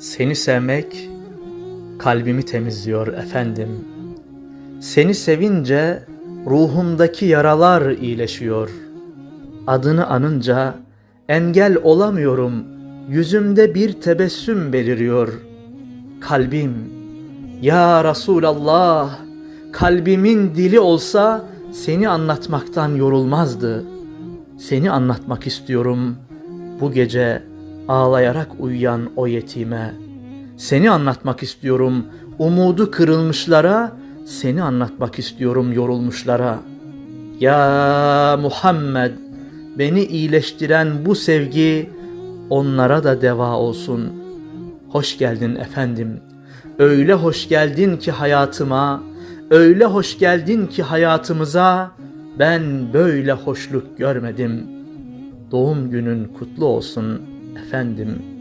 Seni sevmek kalbimi temizliyor efendim. Seni sevince ruhumdaki yaralar iyileşiyor. Adını anınca engel olamıyorum. Yüzümde bir tebessüm beliriyor. Kalbim, ya Resulallah, kalbimin dili olsa seni anlatmaktan yorulmazdı. Seni anlatmak istiyorum bu gece ağlayarak uyuyan o yetime. Seni anlatmak istiyorum umudu kırılmışlara, seni anlatmak istiyorum yorulmuşlara. Ya Muhammed, beni iyileştiren bu sevgi onlara da deva olsun. Hoş geldin efendim. Öyle hoş geldin ki hayatıma, öyle hoş geldin ki hayatımıza ben böyle hoşluk görmedim. Doğum günün kutlu olsun efendim